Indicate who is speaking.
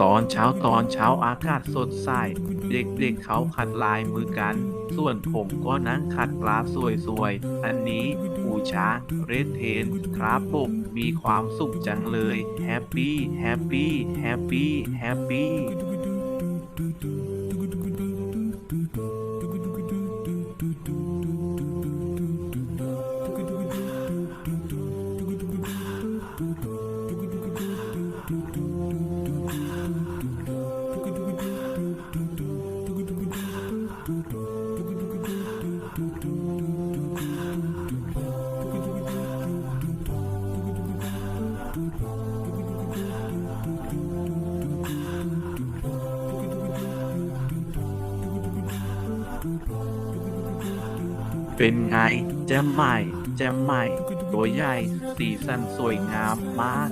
Speaker 1: ตอนเช้าตอนเช้าอากาศสดใส เด็กๆเขาขัดลายมือกัน ส่วนผมก็นั่งขัดปลาสวยๆ อันนี้ปูช้าเรดเทนครับผมมีความสุขจังเลยแฮปปี้แฮปปี้แฮปปี้แฮปปี้ เป็นไงแจ่มใหม่แจ่มใหม่ ตัวใหญ่ สีสันสวยงามมาก